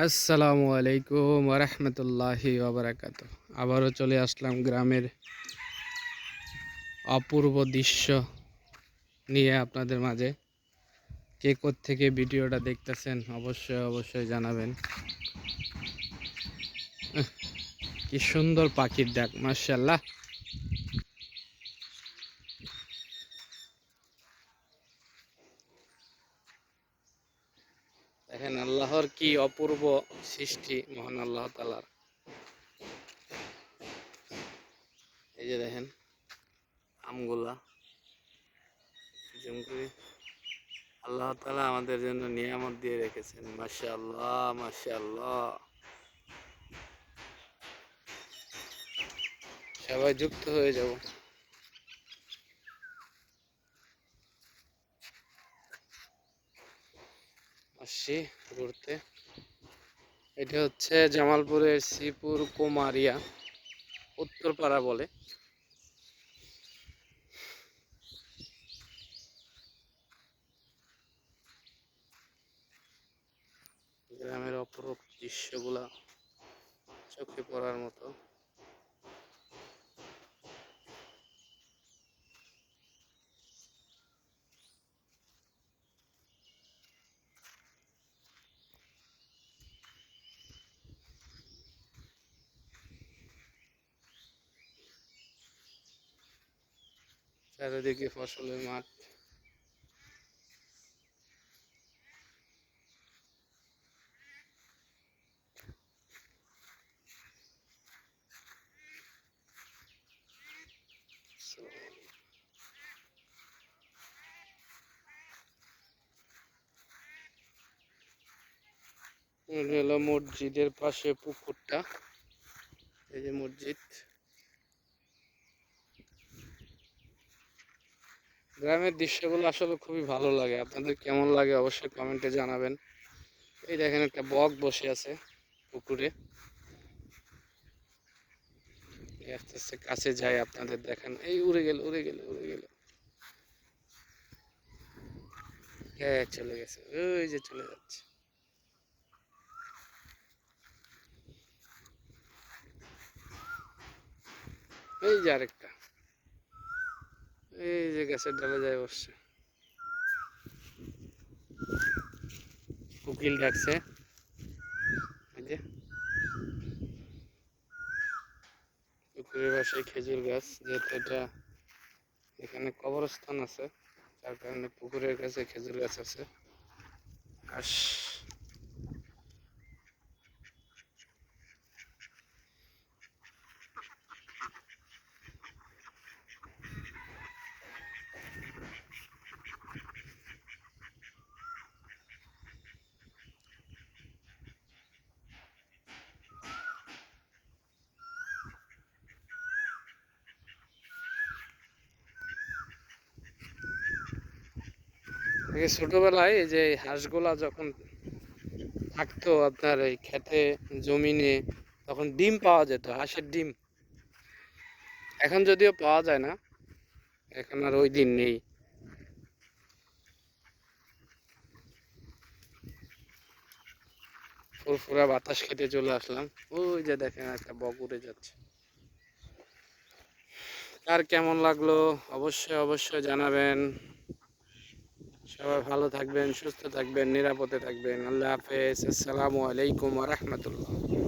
আসসালামু আলাইকুম রহমতুল্লাহি ওবরাকাত আবারও চলে আসলাম গ্রামের অপূর্ব দৃশ্য নিয়ে আপনাদের মাঝে। কে থেকে ভিডিওটা দেখতেছেন অবশ্যই অবশ্যই জানাবেন। কি সুন্দর পাখির ডাক মার্শাল্লাহ দেখেন, আল্লাহর কি অপূর্ব সৃষ্টি মহান আল্লাহ তালার এই যে দেখেন, আমগুলা। আল্লাহ তালা আমাদের জন্য নিয়ামত দিয়ে রেখেছেন। মাসা আল্লাহ মাসা আল্লাহ সবাই যুক্ত হয়ে যাব। আসছি ঘুরতে। এটা হচ্ছে জামালপুরের শ্রীপুর কুমারিয়া, উত্তরপাড়া বলে। গ্রামের অপরূপ দৃশ্যগুলা চোখে পড়ার মতো। চারিদিকে ফসলের মাঠ। হলো মসজিদের পাশে পুকুরটা। এই যে মসজিদ। গ্রামের দৃশ্যগুলো আসলে খুবই ভালো লাগে। আপনাদের কেমন লাগে অবশ্যই কমেন্টে জানাবেন। এই দেখেন একটা বক বসে আছে পুকুরে। আস্তে আস্তে কাছে যাই আপনাদের দেখেন। এই উড়ে গেল উড়ে গেল উড়ে গেল। হ্যাঁ চলে গেছে। ওই যে চলে যাচ্ছে। এই যে আরেকটা। যে গাছের ডালে যায় বসছে। উকিল ডাকছে। পুকুরের পাশে খেজুর গাছ, যেহেতু এটা এখানে কবরস্থান আছে, তার কারণে পুকুরের কাছে খেজুর গাছ আছে। আস। আগে ছোটবেলায় এই যে হাঁসগুলা যখন থাকতো আপনার এই খেতে, জমিনে, তখন ডিম পাওয়া যেত, হাঁসের ডিম। এখন যদিও পাওয়া যায় না, এখন আর ওই দিন নেই। ফুরফুরা বাতাস খেতে চলে আসলাম। ওই যে দেখেন একটা বক উড়ে যাচ্ছে। আর কেমন লাগল, অবশ্যই অবশ্যই জানাবেন। সবাই ভালো থাকবেন সুস্থ থাকবেন নিরাপদে থাকবেন। আল্লাহ হাফেজ। আসসালামু আলাইকুম রহমতুল্লাহ।